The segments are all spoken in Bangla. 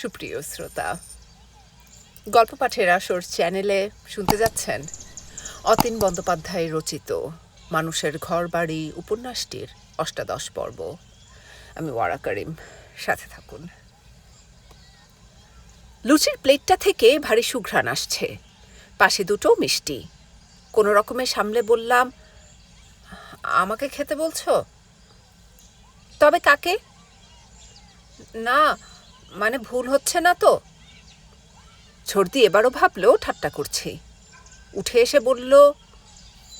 সুপ্রিয় শ্রোতা, গল্প পাঠের আসর চ্যানেলে শুনতে যাচ্ছেন অতীন বন্দ্যোপাধ্যায় রচিত মানুষের ঘর বাড়ি উপন্যাসটির অষ্টাদশ পর্ব। আমি ওয়ারা করিম, সাথে থাকুন। লুচির প্লেটটা থেকে ভারী সুঘ্রাণ আসছে। পাশে দুটো মিষ্টি। কোনো রকমে সামলে বললাম, আমাকে খেতে বলছো? তবে কাকে? না মানে ভুল হচ্ছে না তো? ছর্দি এবারও ভাবলো, ঠাট্টা করছি। উঠে এসে বলল,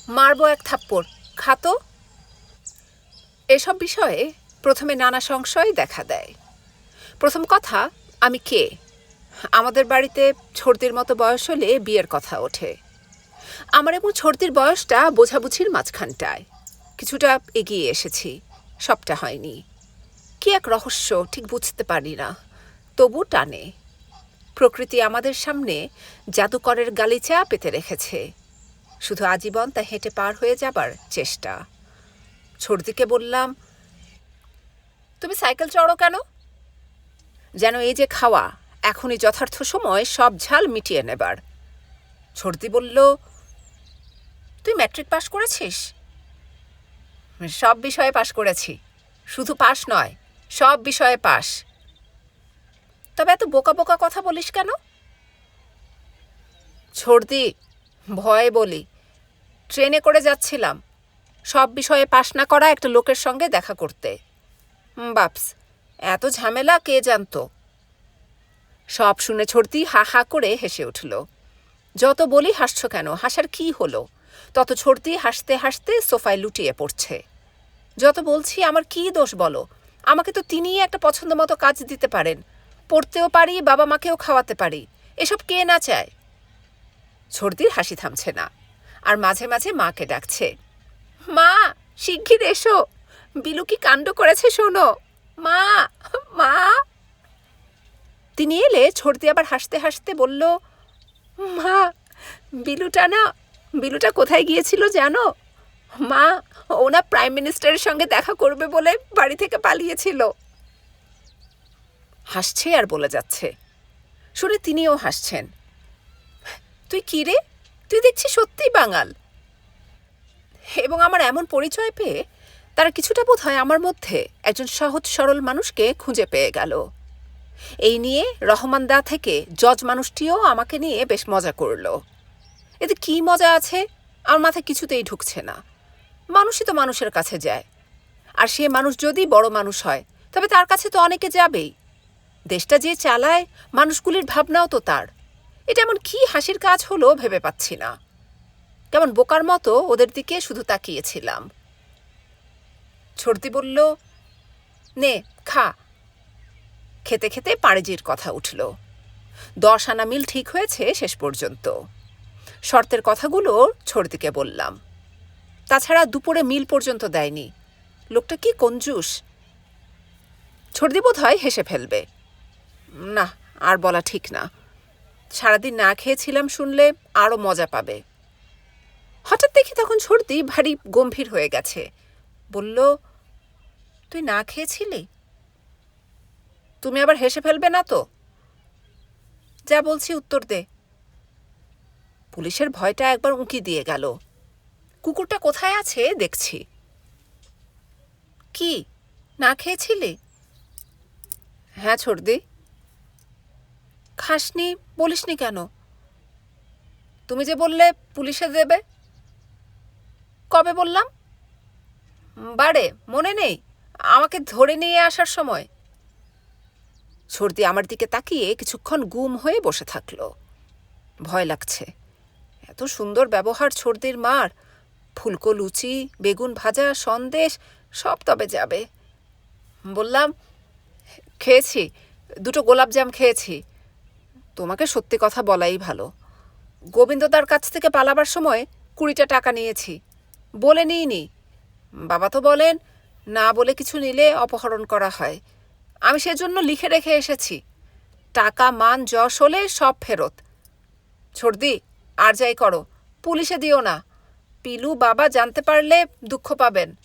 মারবো এক থাপ্পড় খাতো এসব বিষয়ে প্রথমে নানা সংশয় দেখা দেয়। প্রথম কথা, আমি কে? আমাদের বাড়িতে ছর্দির মতো বয়স হলে বিয়ের কথা ওঠে। আমার এবং ছর্দির বয়সটা বোঝাবুঝির মাঝখানটায়। কিছুটা এগিয়ে এসেছি, সবটা হয়নি। কি এক রহস্য, ঠিক বুঝতে পারি না। তবু টানে। প্রকৃতি আমাদের সামনে জাদুকরের গালিচা পেতে রেখেছে। শুধু আজীবন তা হেঁটে পার হয়ে যাবার চেষ্টা। ছর্দিকে বললাম, তুমি সাইকেল চড়ো কেন? যেন এই যে খাওয়া, এখনই যথার্থ সময় সব ঝাল মিটিয়ে নেবার। ছর্দি বলল, তুই ম্যাট্রিক পাশ করেছিস? সব বিষয়ে পাশ করেছি। শুধু পাশ নয়, সব বিষয়ে পাশ। তবে এত বোকা বোকা কথা বলিস কেন? ছর্দি ভয়ে বলি। ট্রেনে করে যাচ্ছিলাম। সব বিষয়ে পাশ না করা একটা লোকের সঙ্গে দেখা করতে। বাপস, এত ঝামেলা কে জানতো? সব শুনে ছর্দি হা হা করে হেসে উঠল। যত বলি হাসছ কেন? হাসার কি হলো? তত ছর্দি হাসতে হাসতে সোফায় লুটিয়ে পড়ছে। যত বলছি, আমার কি দোষ বলো? আমাকে তো তিনিই একটা পছন্দ মতো কাজ দিতে পারেন। পড়তেও পারি বাবা মাকেও খাওয়াতে পারি। এসব কে না চায়? ছর্দির হাসি থামছে না, আর মাঝে মাঝে মাকে ডাকছে। মা, শিগগির এসো। বিলু কি কাণ্ড করেছে শোনো। মা মা। তিনি এলে ছর্দি আবার হাসতে হাসতে বলল, মা, বিলুটা না, বিলুটা কোথায় গিয়েছিল জানো? মা ওনা প্রাইম মিনিস্টারের সঙ্গে দেখা করবে বলে বাড়ি থেকে পালিয়েছিল। হাসছে আর বলে যাচ্ছে। শুনে তিনিও হাসছেন। তুই কি রে? তুই দেখছি সত্যিই বাঙাল? এবং আমার এমন পরিচয় পেয়ে তারা কিছুটা বোধ হয় আমার মধ্যে একজন সহজ সরল মানুষকে খুঁজে পেয়ে গেল। এই নিয়ে রহমান দা থেকে জজ মানুষটিও আমাকে নিয়ে বেশ মজা করল। এতে কি মজা আছে? আমার মাথায় কিছুতেই ঢুকছে না। মানুষই তো মানুষের কাছে যায়। আর সে মানুষ যদি বড় মানুষ হয়, তবে তার কাছে তো অনেকে যাবেই। দেশটা যে চালায়, মানুষগুলির ভাবনাও তো তার। এটা এমন কি হাসির কাজ হলো ভেবে পাচ্ছি না। কেমন বোকার মতো ওদের দিকে শুধু তাকিয়েছিলাম। ছর্দি বলল, নে, খা। খেতে খেতে পাড়েজির কথা উঠল। দশ আনা মিল ঠিক হয়েছে শেষ পর্যন্ত। শর্তের কথাগুলো ছর্দিকে বললাম। তাছাড়া দুপুরে মিল পর্যন্ত দেয়নি। লোকটা কি কঞ্জুস? ছর্দি বোধ হয় হেসে ফেলবে। না, আর বলা ঠিক না। সারাদিন না খেয়েছিলাম শুনলে আরও মজা পাবে। হঠাৎ দেখি তখন সর্দি ভারী গম্ভীর হয়ে গেছে। বলল, তুই না খেয়েছিলি? তুমি আবার হেসে ফেলবে না তো? যা বলছি উত্তর দে। পুলিশের ভয়টা একবার উঁকি দিয়ে গেল। কুকুরটা কোথায় আছে দেখছি। কি? না খেয়েছিলি? হ্যাঁ ছর্দি খাসনি, বলিসনি কেন? তুমি যে বললে পুলিশে দেবে। কবে বললাম? বারে, মনে নেই। আমাকে ধরে নিয়ে আসার সময়। সর্দি আমার দিকে তাকিয়ে কিছুক্ষণ গুম হয়ে বসে থাকল। ভয় লাগছে। এত সুন্দর ব্যবহার সর্দির মার। ফুলকো লুচি, বেগুন ভাজা, সন্দেশ, সব তবে যাবে। বললাম, খেয়েছি। দুটো গোলাপজাম খেয়েছি। তোমাকে সত্যি কথা বলাই ভালো। গোবিন্দদার কাছ থেকে পালাবার সময় কুড়িটা টাকা নিয়েছি। বলে নিইনি। বাবা তো বলেন, না বলে কিছু নিলে অপহরণ করা হয়। আমি সেজন্য লিখে রেখে এসেছি। টাকা, মান, যশ হলে সব ফেরত। ছর্দি আর যাই করো, পুলিশে দিও না। পিলু বাবা জানতে পারলে দুঃখ পাবেন।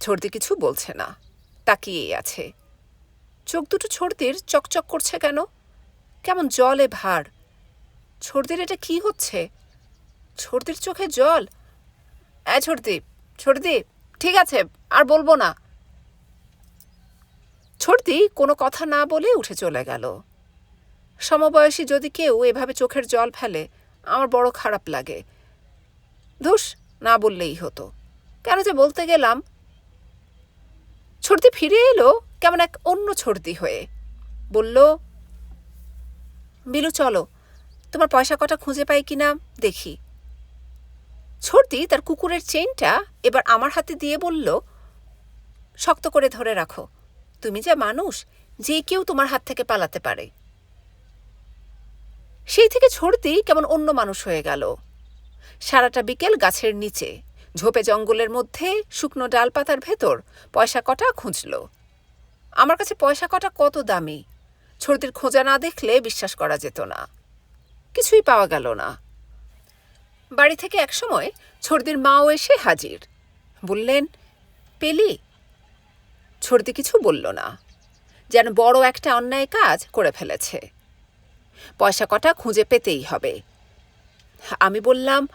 ছর্দি কিছু বলছে না। তাকিয়েই আছে। চোখ দুটো ছর্দির চকচক করছে কেন? কেমন জলে ভার। ছর্দির এটা কি হচ্ছে? ছর্দির চোখে জল? এ ছর্দি ছর্দি ঠিক আছে, আর বলব না। ছর্দি কোনো কথা না বলে উঠে চলে গেল। সমবয়সী যদি কেউ এভাবে চোখের জল ফেলে, আমার বড় খারাপ লাগে। ধুস, না বললেই হতো। কেন যে বলতে গেলাম? ছর্দি ফিরে এলো। কেমন এক অন্য ছর্দি হয়ে। বলল বিলু চলো। তোমার পয়সা কটা খুঁজে পাই কিনা দেখি। ছর্দি তার কুকুরের চেইনটা এবার আমার হাতে দিয়ে বলল, শক্ত করে ধরে রাখো। তুমি যা মানুষ, যে কেউ তোমার হাত থেকে পালাতে পারে। সেই থেকে ছড়তেই কেমন অন্য মানুষ হয়ে গেল। সারাটা বিকেল গাছের নিচে, ঝোপে জঙ্গলের মধ্যে শুকনো ডালপাতার ভেতর পয়সা কটা খুঁজল। আমার কাছে পয়সা কটা কত দামি? ছর্দির খোঁজা না দেখলে বিশ্বাস করা যেত না। কিছুই পাওয়া গেল না। বাড়ি থেকে একসময় ছর্দির মাও এসে হাজির। বললেন, পেলি? ছর্দি কিছু বলল না। যেন বড় একটা অন্যায় কাজ করে ফেলেছে। পয়সা কটা খুঁজে পেতেই হবে। আমি বললাম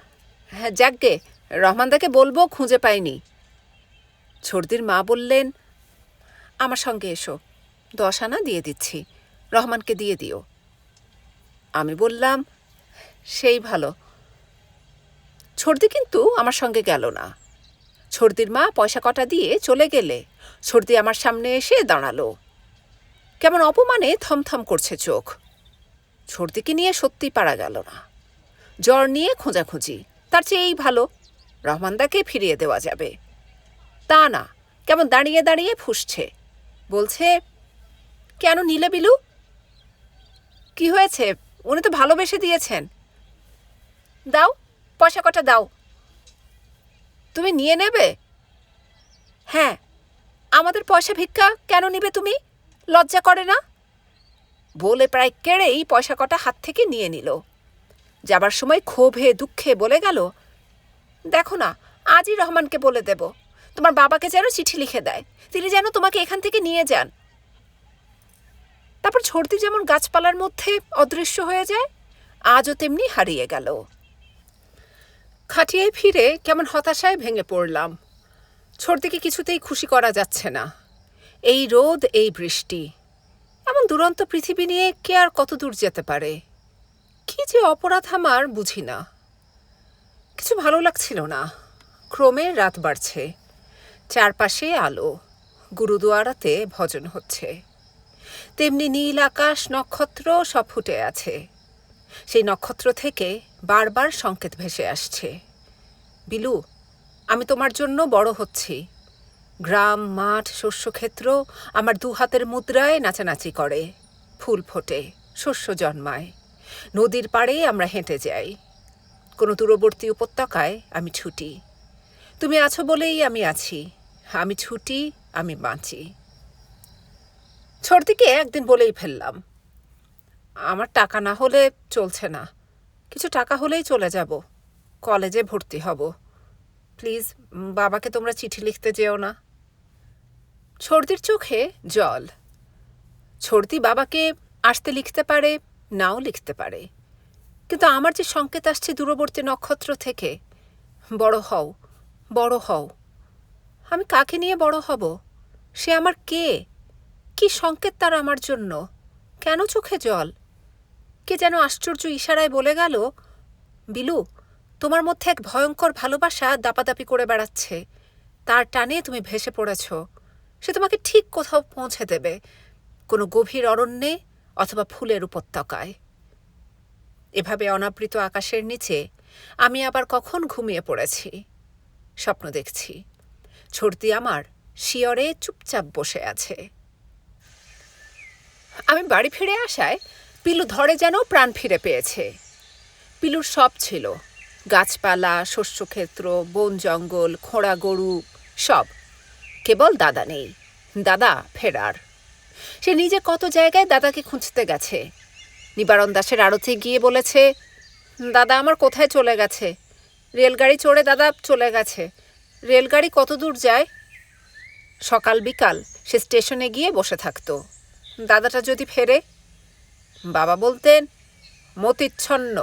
হ্যাঁ যাকগে রহমানদাকে বলব খুঁজে পাইনি। ছর্দির মা বললেন আমার সঙ্গে এসো। দশ আনা দিয়ে দিচ্ছি। রহমানকে দিয়ে দিও। আমি বললাম, সেই ভালো। ছর্দি কিন্তু আমার সঙ্গে গেল না। ছর্দির মা পয়সা কটা দিয়ে চলে গেলে ছর্দি আমার সামনে এসে দাঁড়াল। কেমন অপমানে থমথম করছে চোখ। ছর্দিকে নিয়ে সত্যি পারা গেল না। জ্বর নিয়ে খোঁজাখুঁজি। তার চেয়ে এই ভালো। রহমানদাকে ফিরিয়ে দেওয়া যাবে। তা না, কেমন দাঁড়িয়ে দাঁড়িয়ে ফুসছে। বলছে, কেন নিলে বিলু? কি হয়েছে? উনি তো ভালোবেসে দিয়েছেন। দাও, পয়সা কটা দাও। তুমি নিয়ে নেবে? হ্যাঁ আমাদের পয়সা ভিক্ষা কেন নিবে তুমি? লজ্জা করে না? বলে প্রায় কেড়েই পয়সা কটা হাত থেকে নিয়ে নিল। যাবার সময় ক্ষোভে দুঃখে বলে গেল, দেখো না, আজই রহমানকে বলে দেব। তোমার বাবাকে যেন চিঠি লিখে দেয়। তিনি যেন তোমাকে এখান থেকে নিয়ে যান। তারপর ছর্দি যেমন গাছপালার মধ্যে অদৃশ্য হয়ে যায়, আজও তেমনি হারিয়ে গেল। খাটিয়ে ফিরে কেমন হতাশায় ভেঙে পড়লাম। ছর্দিকে কিছুতেই খুশি করা যাচ্ছে না। এই রোদ, এই বৃষ্টি, এমন দুরন্ত পৃথিবী নিয়ে কে আর কত দূর যেতে পারে? কি যে অপরাধ আমার বুঝি না। কিছু ভালো লাগছিল না। ক্রমে রাত বাড়ছে। চারপাশে আলো, গুরুদুয়ারাতে ভজন হচ্ছে। তেমনি নীল আকাশ নক্ষত্র সব ফুটে আছে। সেই নক্ষত্র থেকে বারবার সংকেত ভেসে আসছে। বিলু, আমি তোমার জন্য বড় হচ্ছি। গ্রাম, মাঠ, শস্যক্ষেত্র আমার দু হাতের মুদ্রায় নাচানাচি করে। ফুল ফোটে, শস্য জন্মায়। নদীর পাড়ে আমরা হেঁটে যাই। কোনো দূরবর্তী উপত্যকায় আমি ছুটি। তুমি আছো বলেই আমি আছি। আমি ছুটি, আমি বাঁচি। ছর্দিকে একদিন বলেই ফেললাম, আমার টাকা না হলে চলছে না, কিছু টাকা হলেই চলে যাব, কলেজে ভর্তি হব। প্লিজ, বাবাকে তোমরা চিঠি লিখতে যেও না। ছর্দির চোখে জল। ছর্দি বাবাকে আসতে লিখতে পারে, নাও লিখতে পারে। কিন্তু আমার যে সংকেত আসছে দূরবর্তী নক্ষত্র থেকে, বড় হও বড় হও আমি কাকে নিয়ে বড় হব? সে আমার কে? কি সংকেত তার আমার জন্য? কেন চোখে জল? কে যেন আশ্চর্য ইশারায় বলে গেল, বিলু, তোমার মধ্যে এক ভয়ঙ্কর ভালোবাসা দাপাদাপি করে বেড়াচ্ছে। তার টানে তুমি ভেসে পড়েছ। সে তোমাকে ঠিক কোথাও পৌঁছে দেবে, কোনো গভীর অরণ্যে অথবা ফুলের উপত্যকায়। এভাবে অনাবৃত আকাশের নিচে আমি আবার কখন ঘুমিয়ে পড়েছি? স্বপ্ন দেখছি। ছর্দি আমার শিয়রে চুপচাপ বসে আছে। আমি বাড়ি ফিরে আসায় পিলু ধরে যেন প্রাণ ফিরে পেয়েছে। পিলুর সব ছিল। গাছপালা, শস্যক্ষেত্র, বন জঙ্গল, খোঁড়া গরু, সব। কেবল দাদা নেই। দাদা ফেরার। সে নিজে কত জায়গায় দাদাকে খুঁজতে গেছে। নিবারণ দাসের আড়তে গিয়ে বলেছে, দাদা আমার কোথায় চলে গেছে? রেলগাড়ি চড়ে দাদা চলে গেছে। রেলগাড়ি কত দূর যায়? সকাল বিকাল সে স্টেশনে গিয়ে বসে থাকতো। দাদাটা যদি ফেরে? বাবা বলতেন, মতিচ্ছন্ন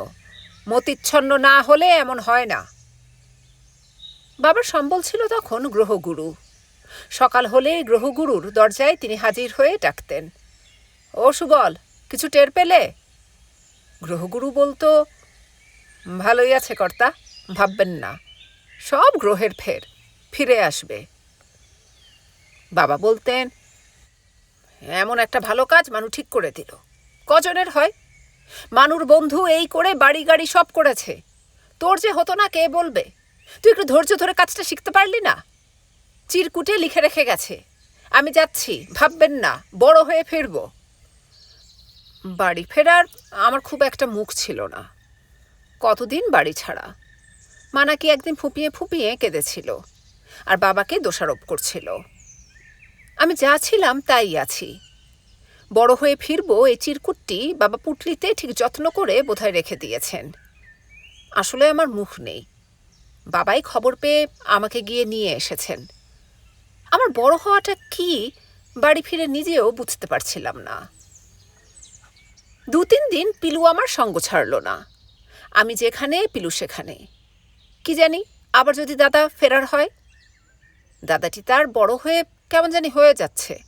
মতিচ্ছন্ন না হলে এমন হয় না। বাবার সম্বল ছিল তখন গ্রহগুরু। সকাল হলে গ্রহগুরুর দরজায় তিনি হাজির হয়ে ডাকতেন, ও সুবল, কিছু টের পেলে? গ্রহগুরু বলতো, ভালোই আছে কর্তা, ভাববেন না, সব গ্রহের ফের। ফিরে আসবে। বাবা বলতেন, এমন একটা ভালো কাজ মানু ঠিক করে দিল। কজনের হয়? মানুর বন্ধু এই করে বাড়ি গাড়ি সব করেছে। তোর যে হতো না কে বলবে? তুই একটু ধৈর্য ধরে কাজটা শিখতে পারলি না? চিরকুটে লিখে রেখে গেছে। আমি যাচ্ছি, ভাববেন না, বড় হয়ে ফিরব। বাড়ি ফেরার আমার খুব একটা মুখ ছিল না। কতদিন বাড়ি ছাড়া? মা নাকি একদিন ফুপিয়ে ফুপিয়ে কেঁদেছিল। আর বাবাকে দোষারোপ করছিল। আমি যা ছিলাম তাই আছি। বড় হয়ে ফিরবো এই চিরকুটটি বাবা পুটলিতে ঠিক যত্ন করে বোধহয় রেখে দিয়েছেন। আসলে আমার মুখ নেই। বাবাই খবর পেয়ে আমাকে গিয়ে নিয়ে এসেছেন। আমার বড় হওয়াটা কি বাড়ি ফিরে নিজেও বুঝতে পারছিলাম না। দু তিন দিন পিলু আমার সঙ্গ ছাড়ল না। আমি যেখানে, পিলু সেখানে। কি জানি, আবার যদি দাদা ফেরার হয়? দাদাটি তার বড় হয়ে কেমন জানি হয়ে যাচ্ছে।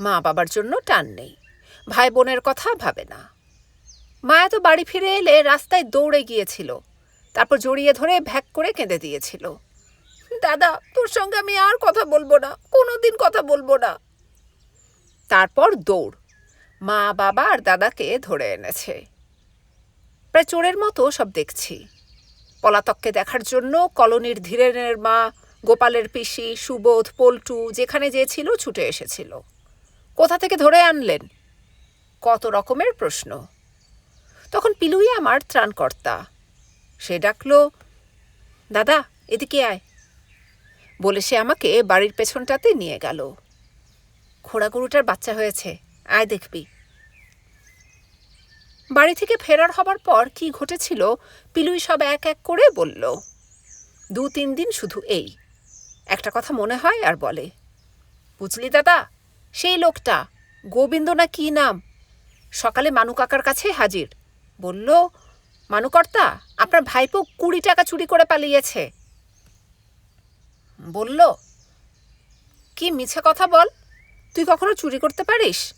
মা বাবার জন্য টান নেই। ভাই বোনের কথা ভাবে না। মায়া তো বাড়ি ফিরে এলে রাস্তায় দৌড়ে গিয়েছিল। তারপর জড়িয়ে ধরে ভ্যাক করে কেঁদে দিয়েছিল। দাদা, তোর সঙ্গে আমি আর কথা বলব না কোনো দিন কথা বলব না। তারপর দৌড়। মা, বাবা আর দাদাকে ধরে এনেছে। প্রায় চোরের মতো সব দেখছি। পলাতককে দেখার জন্য কলোনির ধীরেনের মা গোপালের পিসি, সুবোধ, পল্টু যেখানে যে ছিল ছুটে এসেছিল। কোথা থেকে ধরে আনলেন? কত রকমের প্রশ্ন। তখন পিলুই আমার ত্রাণকর্তা। সে ডাকলো, দাদা, এদিকে আয়। বলে সে আমাকে বাড়ির পেছনটাতে নিয়ে গেল। খোড়া গরুটার বাচ্চা হয়েছে, আয় দেখবি। বাড়ি থেকে ফেরার হবার পর কি ঘটেছিল, পিলুই সব এক এক করে বলল। দু তিন দিন শুধু এই। একটা কথা মনে হয় আর বলে। বুঝলি দাদা? সেই লোকটা, গোবিন্দ না কি নাম? সকালে মানু কাকার কাছে হাজির। বলল, মানুকর্তা, আপনার ভাইপো কুড়ি টাকা চুরি করে পালিয়েছে। বলল, কি মিছে কথা বল, তুই কখনো চুরি করতে পারিস?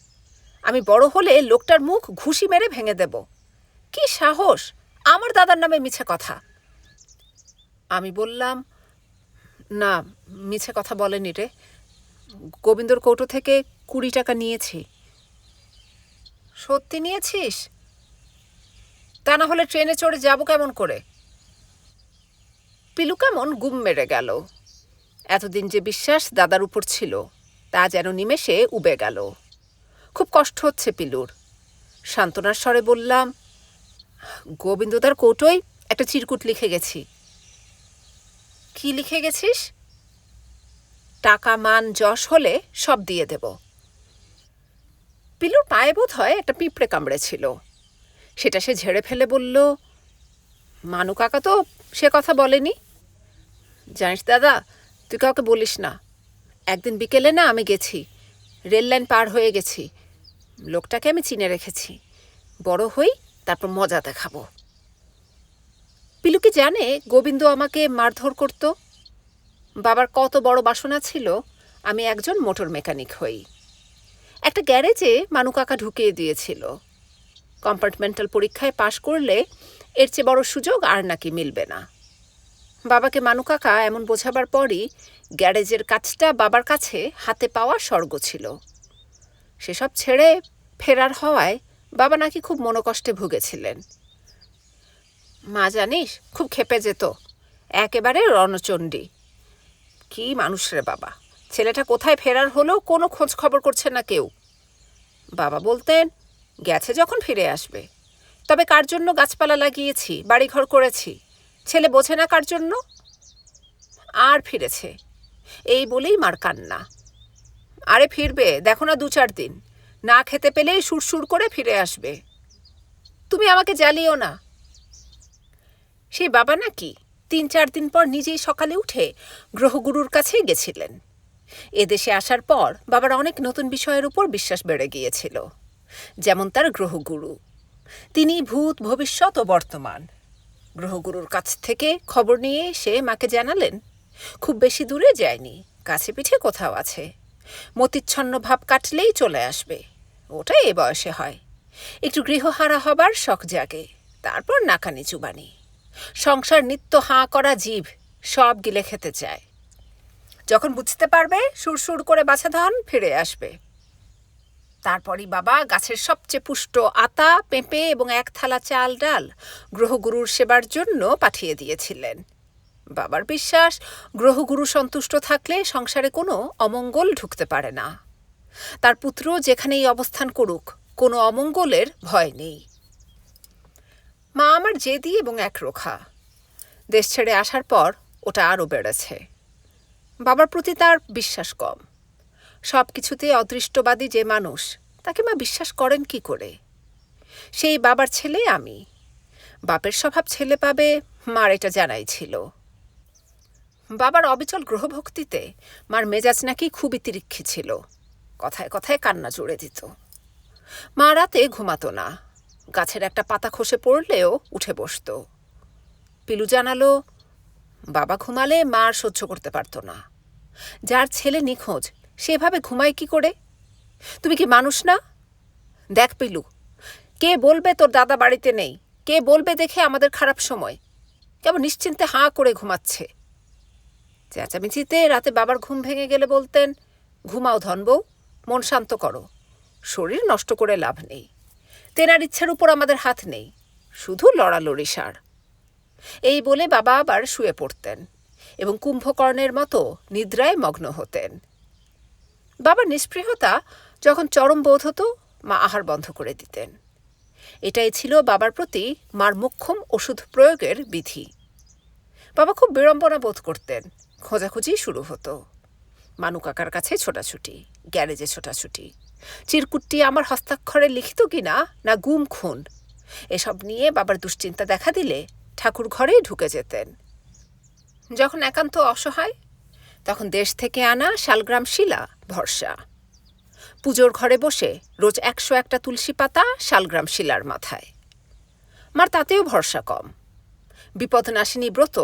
আমি বড় হলে লোকটার মুখ ঘুষি মেরে ভেঙে দেব। কি সাহস, আমার দাদার নামে মিছে কথা। আমি বললাম না, মিছে কথা বলেনি রে। গোবিন্দর কৌটো থেকে কুড়ি টাকা নিয়েছি। সত্যি নিয়েছিস? তা না হলে ট্রেনে চড়ে যাব কেমন করে? পিলু কেমন গুম মেরে গেল। এতদিন যে বিশ্বাস দাদার উপর ছিল, তা যেন নিমেষে উবে গেল। খুব কষ্ট হচ্ছে পিলুর। সান্ত্বনার স্বরে বললাম গোবিন্দদার কৌটোয় একটা চিরকুট লিখে গেছি। কি লিখে গেছিস? টাকা মান যশ হলে সব দিয়ে দেব। পিলুর পায়ে বোধ হয় একটা পিঁপড়ে কামড়েছিল সেটা সে ঝেড়ে ফেলে বলল, মানু কাকা তো সে কথা বলেনি। জানিস দাদা, তুই কাউকে বলিস না। একদিন বিকেলে না আমি গেছি, রেল লাইন পার হয়ে গেছি। লোকটাকে আমি চিনে রেখেছি। বড় হই, তারপর মজা দেখাবো। পিলু কি জানে গোবিন্দ আমাকে মারধর করত? বাবার কত বড় বাসনা ছিল, আমি একজন মোটর মেকানিক হই। একটা গ্যারেজে মানু কাকা ঢুকিয়ে দিয়েছিল। কম্পার্টমেন্টাল পরীক্ষায় পাশ করলে এর চেয়ে বড় সুযোগ আর নাকি মিলবে না। বাবাকে মানু কাকা এমন বোঝাবার পরই গ্যারেজের কাজটা বাবার কাছে হাতে পাওয়া স্বর্গ ছিল। সেসব ছেড়ে ফেরার হওয়ায় বাবা নাকি খুব মনোকষ্টে ভুগেছিলেন। মা জানিস, খুব খেপে যেত। একেবারে রণচণ্ডী। কি মানুষ রে বাবা। ছেলেটা কোথায় ফেরার হলো কোনো খোঁজ খবর করছে না কেউ। বাবা বলতেন, গেছে যখন ফিরে আসবে। তবে কার জন্য গাছপালা লাগিয়েছি, বাড়িঘর করেছি? ছেলে বোঝে না কার জন্য? আর ফিরেছে। এই বলেই মার কান্না। আরে ফিরবে, দেখো না দু চার দিন। না খেতে পেলেই সুরসুর করে ফিরে আসবে। তুমি আমাকে জ্বালিও না। সেই বাবা নাকি তিন চার দিন পর নিজেই সকালে উঠে গ্রহগুরুর কাছেই গেছিলেন। এদেশে আসার পর বাবার অনেক নতুন বিষয়ের উপর বিশ্বাস বেড়ে গিয়েছিল, যেমন তার গ্রহগুরু। তিনি ভূত, ভবিষ্যৎ ও বর্তমান। গ্রহগুরুর কাছ থেকে খবর নিয়ে সে মাকে জানালেন, খুব বেশি দূরে যায়নি, কাছে পিঠে কোথাও আছে। মতিচ্ছন্ন ভাব কাটলেই চলে আসবে, ওটা এ বয়সে হয়। একটু গৃহহারা হবার শখ জাগে, তারপর নাকানি চুবানি। সংসার নিত্য হাঁ করা জীব, সব গিলে খেতে চায়। যখন বুঝতে পারবে সুরসুর করে বাছা ধান ফিরে আসবে। তারপরই বাবা গাছের সবচেয়ে পুষ্ট আতা, পেঁপে এবং এক থালা চাল ডাল গ্রহগুরুর সেবার জন্য পাঠিয়ে দিয়েছিলেন। বাবার বিশ্বাস, গ্রহগুরু সন্তুষ্ট থাকলে সংসারে কোনো অমঙ্গল ঢুকতে পারে না। তার পুত্র যেখানেই অবস্থান করুক, কোনো অমঙ্গলের ভয় নেই। মা আমার জেদি এবং একরোখা। দেশ ছেড়ে আসার পর ওটা আরও বেড়েছে। বাবার প্রতি তার বিশ্বাস কম। সব কিছুতে অদৃষ্টবাদী যে মানুষ, তাকে মা বিশ্বাস করেন কি করে? সেই বাবার ছেলে আমি। বাপের স্বভাব ছেলে পাবে, মার এটা জানাই ছিল। বাবার অবিচল গ্রহভক্তিতে মার মেজাজ নাকি খুবই তিরিক্ষি ছিল। কথায় কথায় কান্না জুড়ে দিত। মা রাতে ঘুমাতো না। গাছের একটা পাতা খসে পড়লেও উঠে বসতো। পিলু জানালো, বাবা ঘুমালে মা আর সহ্য করতে পারতো না। যার ছেলে নিখোঁজ, সেভাবে ঘুমায় কি করে? তুমি কি মানুষ না? দেখ পিলু, কে বলবে তোর দাদা বাড়িতে নেই? কে বলবে দেখে আমাদের খারাপ সময়? কেমন নিশ্চিন্তে হাঁ করে ঘুমাচ্ছে? চেঁচামেচিতে রাতে বাবার ঘুম ভেঙে গেলে বলতেন, ঘুমাও ধনবউ মন শান্ত করো। শরীর নষ্ট করে লাভ নেই। তেনার ইচ্ছার উপর আমাদের হাত নেই, শুধু লড়ালড়ি সার। এই বলে বাবা আবার শুয়ে পড়তেন এবং কুম্ভকর্ণের মতো নিদ্রায় মগ্ন হতেন। বাবার নিষ্পৃহতা যখন চরম বোধ হতো, মা আহার বন্ধ করে দিতেন। এটাই ছিল বাবার প্রতি মার মুখ্যম ওষুধ প্রয়োগের বিধি। বাবা খুব বিড়ম্বনা বোধ করতেন, খোঁজাখুঁজি শুরু হতো। মানু কাকার কাছে ছোটাছুটি, গ্যারেজে ছোটাছুটি। চিরকুটটি আমার হস্তাক্ষরে লিখিত কিনা, না গুম খুন? এসব নিয়ে বাবার দুশ্চিন্তা দেখা দিলে ঠাকুর ঘরেই ঢুকে যেতেন। যখন একান্ত অসহায়, তখন দেশ থেকে আনা শালগ্রাম শিলা, ভরসা। পুজোর ঘরে বসে রোজ একশো একটা তুলসী পাতা শালগ্রাম শিলার মাথায়। মার তাতেও ভরসা কম। বিপদনাশিনী ব্রত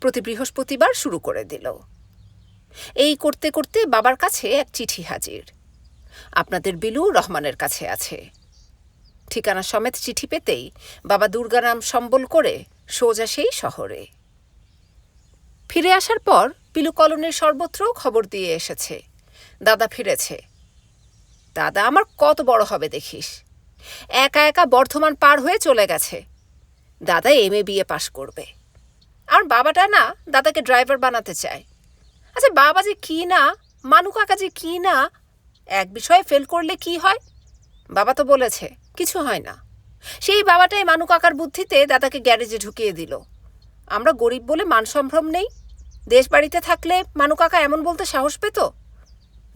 প্রতি বৃহস্পতিবার শুরু করে দিল। এই করতে করতে বাবার কাছে এক চিঠি হাজির। আপনাদের বিলু রহমানের কাছে আছে। ঠিকানা সমেত চিঠি পেতেই বাবা দুর্গারাম সম্বল করে সোজা সেই শহরে। ফিরে আসার পর পিলু কলোনির সর্বত্র খবর দিয়ে এসেছে। দাদা ফিরেছে। দাদা, আমার কত বড় হবে দেখিস। একা একা বর্ধমান পার হয়ে চলে গেছে। দাদা এম এ বিএ পাশ করবে। আর বাবাটা না দাদাকে ড্রাইভার বানাতে চায়। আচ্ছা বাবা যে কি না, মানু কাকা যে কি না এক বিষয়ে ফেল করলে কি হয়? বাবা তো বলেছে, কিছু হয় না। সেই বাবাটাই মানু কাকার বুদ্ধিতে দাদাকে গ্যারেজে ঢুকিয়ে দিল। আমরা গরিব বলে মান সম্ভ্রম নেই। দেশ বাড়িতে থাকলে মানু কাকা এমন বলতে সাহস পেত?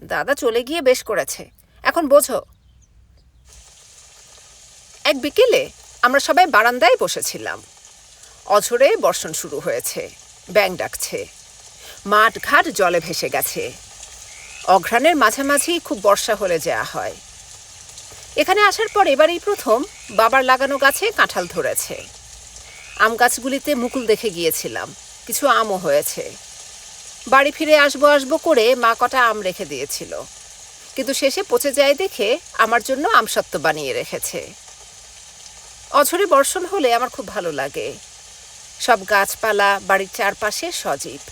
দাদা চলে গিয়ে বেশ করেছে। এখন বোঝো। এক বিকেলে আমরা সবাই বারান্দায় বসেছিলাম। অঝরে বর্ষণ শুরু হয়েছে। ব্যাং ডাকছে। মাঠ ঘাট জলে ভেসে গেছে। অঘ্রাণের মাঝামাঝি খুব বর্ষা হলে যাওয়া হয়। এখানে আসার পর এবারেই প্রথম বাবার লাগানো গাছে কাঁঠাল ধরেছে। আম গাছগুলিতে মুকুল দেখে গিয়েছিলাম, কিছু আমও হয়েছে। বাড়ি ফিরে আসব আসব করে মা কটা আম রেখে দিয়েছিল। কিন্তু শেষে পচে যায় দেখে আমার জন্য আমসত্ত্ব বানিয়ে রেখেছে। অঝরে বর্ষণ হলে আমার খুব ভালো লাগে। সব গাছপালা, বাড়ির চারপাশে সজীব।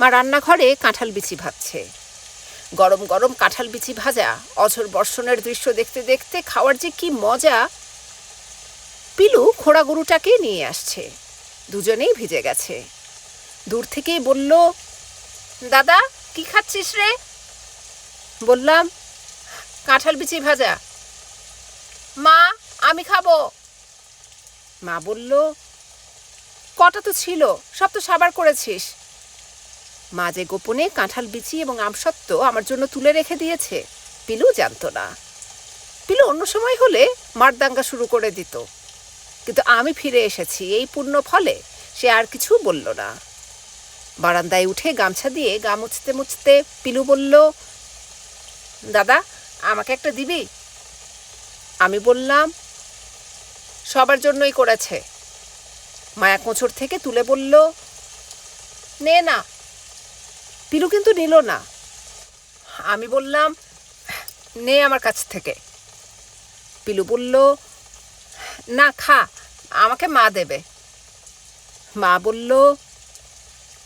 মা রান্নাঘরে কাঁঠাল বিচি ভাজছে গরম গরম কাঁঠাল বিচি ভাজা, অঝর বর্ষণের দৃশ্য দেখতে দেখতে খাওয়ার যে কি মজা। পিলু খোড়া গরুটাকে নিয়ে আসছে। দুজনেই ভিজে গেছে। দূর থেকেই বলল, দাদা, কি খাচ্ছিস রে? বললাম, কাঁঠাল বিচি ভাজা। মা, আমি খাব। মা বলল, কটা তো ছিল, সব তো সাবার করেছিস। মা যে গোপনে কাঁঠাল বিচি এবং আমসত্ত্ব আমার জন্য তুলে রেখে দিয়েছে, পিলু জানতো না। পিলু অন্য সময় হলে মারদাঙ্গা শুরু করে দিত। কিন্তু আমি ফিরে এসেছি এই পূর্ণ ফলে, সে আর কিছু বলল না। বারান্দায় উঠে গামছা দিয়ে গা মুছতে মুছতে পিলু বলল, দাদা, আমাকে একটা দিবি? আমি বললাম, সবার জন্যই করেছে। মায়া কোঁচর থেকে তুলে বলল, নে না। পিলু কিন্তু নিল না। আমি বললাম, নে আমার কাছ থেকে। পিলু বলল, না, খা, আমাকে মা দেবে। মা বলল,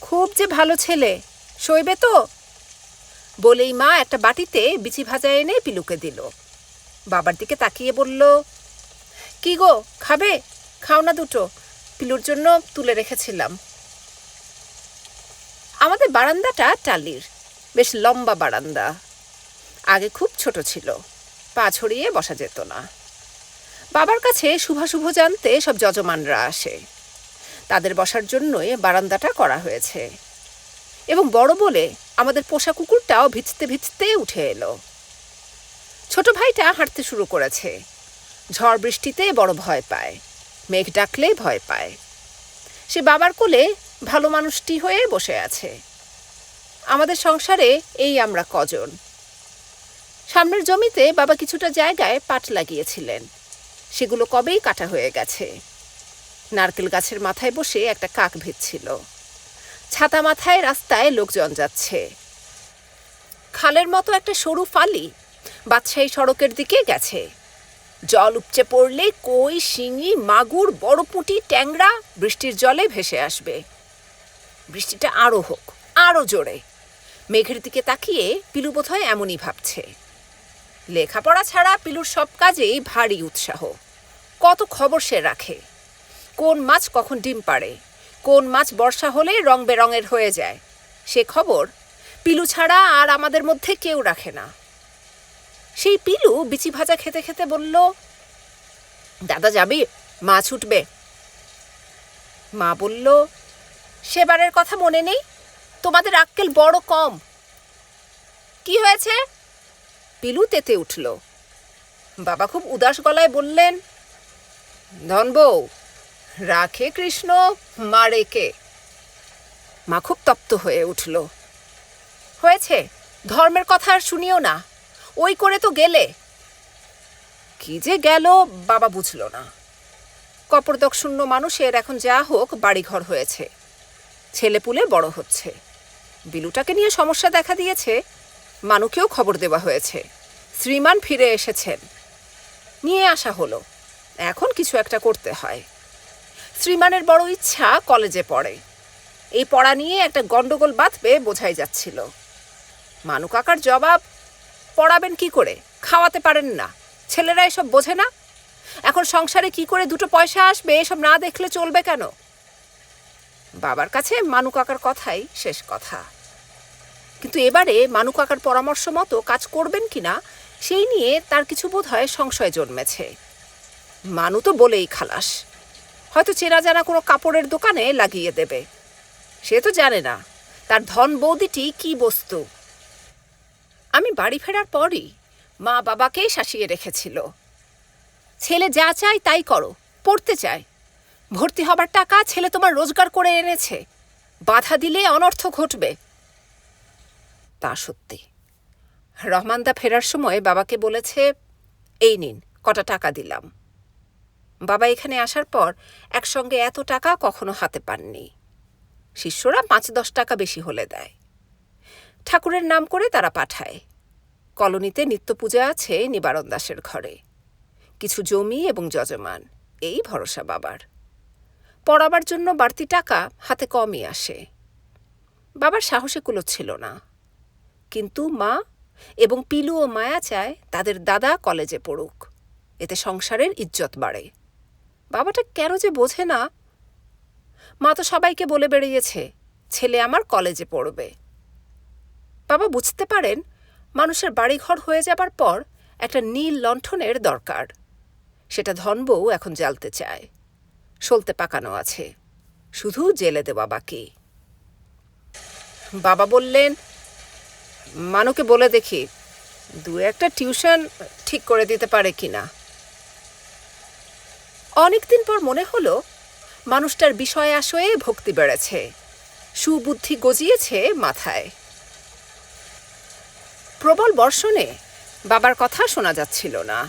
খুব যে ভালো ছেলে সইবে তো? বলেই মা একটা বাটিতে বিচি ভাজা এনে পিলুকে দিল। বাবার দিকে তাকিয়ে বলল, কি গো, খাবে? খাও না দুটো। পিলুর জন্য তুলে রেখেছিলাম। আমাদের বারান্দাটা টালির, বেশ লম্বা বারান্দা। আগে খুব ছোট ছিল, পা ছড়িয়ে বসা যেত না। বাবার কাছে শুভাশুভ জানতে সব যজমানরা আসে। তাদের বসার জন্যই বারান্দাটা করা হয়েছে। এবং বড় বলে আমাদের পোষা কুকুরটাও ভিজতে ভিজতে উঠে এলো। ছোট ভাইটা হাঁটতে শুরু করেছে। ঝড় বৃষ্টিতে বড় ভয় পায়, মেঘ ডাকলে ভয় পায়। সে বাবার কোলে ভালো মানুষটি হয়ে বসে আছে। আমাদের সংসারে এই আমরা কজন। সামনের জমিতে বাবা কিছুটা জায়গায় পাট লাগিয়েছিলেন। সেগুলো কবেই কাটা হয়ে গেছে। নারকেল গাছের মাথায় বসে একটা কাক ভিজছিল। ছাতা মাথায় রাস্তায় লোকজন যাচ্ছে। খালের মতো একটা সরু ফালি বাদশাহী সড়কের দিকে গেছে। জল উপচে পড়লে কই, শিঙি, মাগুর, বড় পুঁটি, ট্যাংরা বৃষ্টির জলে ভেসে আসবে। বৃষ্টিটা আরও হোক আরও জোরে। মেঘের দিকে তাকিয়ে পিলু বোধহয় এমনই ভাবছে। লেখাপড়া ছাড়া পিলুর সব কাজেই ভারী উৎসাহ। কত খবর সে রাখে। কোন মাছ কখন ডিম পাড়ে? কোন মাছ বর্ষা হলে রং বেরঙের হয়ে যায়? সে খবর পিলু ছাড়া আর আমাদের মধ্যে কেউ রাখে না। সেই পিলু বিচি ভাজা খেতে খেতে বলল, দাদা যাবি? মাছ উঠবে? মা বলল সেবারের কথা মনে নেই? তোমাদের আক্কেল বড় কম। কি হয়েছে? পিলু তেতে উঠল। বাবা খুব উদাস গলায় বললেন ধনবউ রাখে কৃষ্ণ, মারে কে? মা খুব তপ্ত হয়ে উঠল। হয়েছে, ধর্মের কথা আর শুনিও না। ওই করে তো গেলে। কি যে গেল, বাবা বুঝল না। কপরদক শূন্য মানুষের এখন যা হোক, বাড়িঘর হয়েছে। ছেলেপুলে বড় হচ্ছে। বিলুটাকে নিয়ে সমস্যা দেখা দিয়েছে, মানুকেও খবর দেওয়া হয়েছে। শ্রীমান ফিরে এসেছেন। নিয়ে আসা হলো। এখন কিছু একটা করতে হয়। শ্রীমানের বড় ইচ্ছা কলেজে পড়ে। এই পড়া নিয়ে একটা গন্ডগোল বাঁধবে বোঝাই যাচ্ছিল। মানু কাকার জবাব, পড়াবেন কি করে? খাওয়াতে পারেন না। ছেলেরা এসব বোঝে না। এখন সংসারে কি করে দুটো পয়সা আসবে, এসব না দেখলে চলবে কেন? বাবার কাছে মানু কাকার কথাই শেষ কথা। কিন্তু এবারে মানু কাকার পরামর্শ মতো কাজ করবেন কি না সেই নিয়ে তার কিছু বোধ হয় সংশয় জন্মেছে। মানু তো বলেই খালাস, হয়তো চেনা জানা কোনো কাপড়ের দোকানে লাগিয়ে দেবে। সে তো জানে না, তার ধন বৌদিটি কি বস্তু। আমি বাড়ি ফেরার পরই মা বাবাকেই শাসিয়ে রেখেছিল। ছেলে যা চায় তাই করো, পড়তে চায় ভর্তি হবার টাকা ছেলে তোমার রোজগার করে এনেছে। বাধা দিলে অনর্থ ঘটবে। তা সত্যি। রহমানদা ফেরার সময় বাবাকে বলেছে, এই নিন, কটা টাকা দিলাম। বাবা এখানে আসার পর একসঙ্গে এত টাকা কখনো হাতে পাননি। শিষ্যরা পাঁচ দশ টাকা বেশি হলে দেয়। ঠাকুরের নাম করে তারা পাঠায়। কলোনিতে নিত্য পূজা আছে নিবারণ দাসের ঘরে। কিছু জমি এবং যজমান, এই ভরসা বাবার। পড়াবার জন্য বাড়তি টাকা হাতে কমই আসে। বাবার সাহসে কুলো ছিল না। কিন্তু মা এবং পিলু ও মায়া চায় তাদের দাদা কলেজে পড়ুক। এতে সংসারের ইজ্জত বাড়ে। বাবাটা কেন যে বোঝে না? মা তো সবাইকে বলে বেরিয়েছে ছেলে আমার কলেজে পড়বে। বাবা বুঝতে পারেন মানুষের বাড়িঘর হয়ে যাবার পর একটা নীল লণ্ঠনের দরকার। সেটা ধনবউ এখন জ্বালতে চায়। সলতে পাকানো আছে। শুধু জেলে দেওয়া বাকি। বাবা বললেন, মানুকে বলে দেখি, দু একটা টিউশন ঠিক করে দিতে পারে কিনা। অনেকদিন পর মনে হলো, মানুষটার বিষয় আশয়ে ভক্তি বেড়েছে। সুবুদ্ধি গজিয়েছে মাথায়। প্রবল বর্ষণে বাবার কথা শোনা যাচ্ছিল না।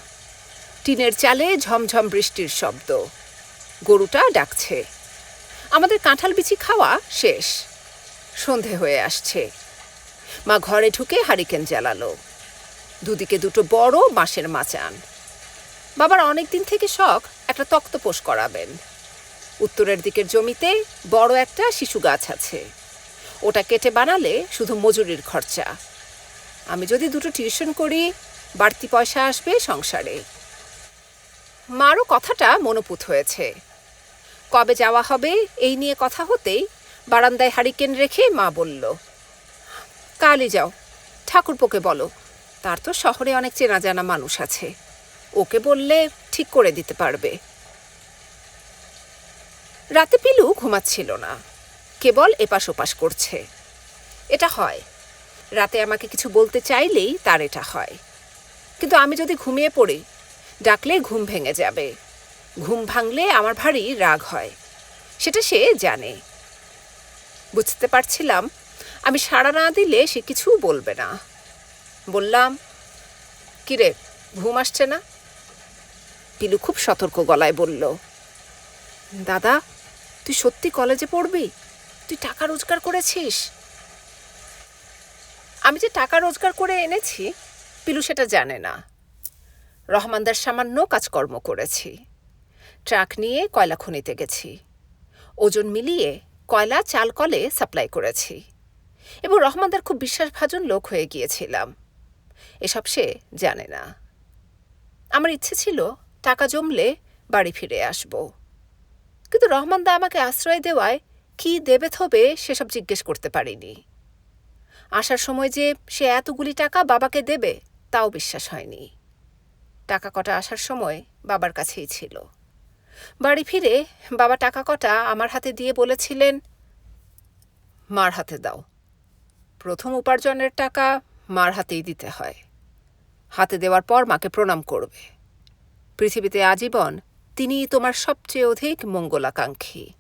টিনের চালে ঝমঝম বৃষ্টির শব্দ। গরুটা ডাকছে। আমাদের কাঁঠাল বিচি খাওয়া শেষ। সন্ধে হয়ে আসছে। মা ঘরে ঢুকে হারিকেন জ্বালালো। দুদিকে দুটো বড় বাঁশের মাচান। বাবার অনেক দিন থেকে শখ একটা তক্তপোষ করাবেন। উত্তরের দিকের জমিতে বড় একটা শিশু গাছ আছে। ওটা কেটে বানালে শুধু মজুরির খরচা। আমি যদি দুটো টিউশন করি, বাড়তি পয়সা আসবে সংসারে। মারও কথাটা মনোপুত হয়েছে। কবে যাওয়া হবে? এই নিয়ে কথা হতেই বারান্দায় হারিকেন রেখে মা বলল, কালই যাও। ঠাকুরপোকে বলো। তার তো শহরে অনেক চেনা জানা মানুষ আছে। ওকে বললে ঠিক করে দিতে পারবে। রাতে পিলু ঘুমাচ্ছিল না। কেবল এপাশ ওপাশ করছে। এটা হয়। রাতে আমাকে কিছু বলতে চাইলেই তার এটা হয়। কিন্তু আমি যদি ঘুমিয়ে পড়ি, ডাকলে ঘুম ভেঙে যাবে। ঘুম ভাঙলে আমার ভারী রাগ হয়। সেটা সে জানে। বুঝতে পারছিলাম, আমি সাড়া না দিলে সে কিছু বলবে না। বললাম, কিরে, ঘুম আসছে না? পিলু খুব সতর্ক গলায় বলল, দাদা, তুই সত্যি কলেজে পড়বি? তুই টাকা রোজগার করেছিস? আমি যে টাকা রোজগার করে এনেছি, পিলু সেটা জানে না। রহমানদার সামান্য কাজকর্ম করেছি। ট্রাক নিয়ে কয়লা খনিতে গেছি। ওজন মিলিয়ে কয়লা চাল কলে সাপ্লাই করেছি। এবং রহমানদার খুব বিশ্বাসভাজন লোক হয়ে গিয়েছিলাম। এসব সে জানে না। আমার ইচ্ছে ছিল টাকা জমলে বাড়ি ফিরে আসব। কিন্তু রহমানদা আমাকে আশ্রয় দেওয়ায় কি দেবে থবে সেসব জিজ্ঞেস করতে পারিনি। আসার সময় যে সে এতগুলি টাকা বাবাকে দেবে, তাও বিশ্বাস হয়নি। টাকা কটা আসার সময় বাবার কাছেই ছিল। বাড়ি ফিরে বাবা টাকা কটা আমার হাতে দিয়ে বলেছিলেন, মার হাতে দাও। প্রথম উপার্জনের টাকা মার হাতেই দিতে হয়। হাতে দেওয়ার পর মাকে প্রণাম করবে। পৃথিবীতে আজীবন তিনিই তোমার সবচেয়ে অধিক মঙ্গলাকাঙ্ক্ষী।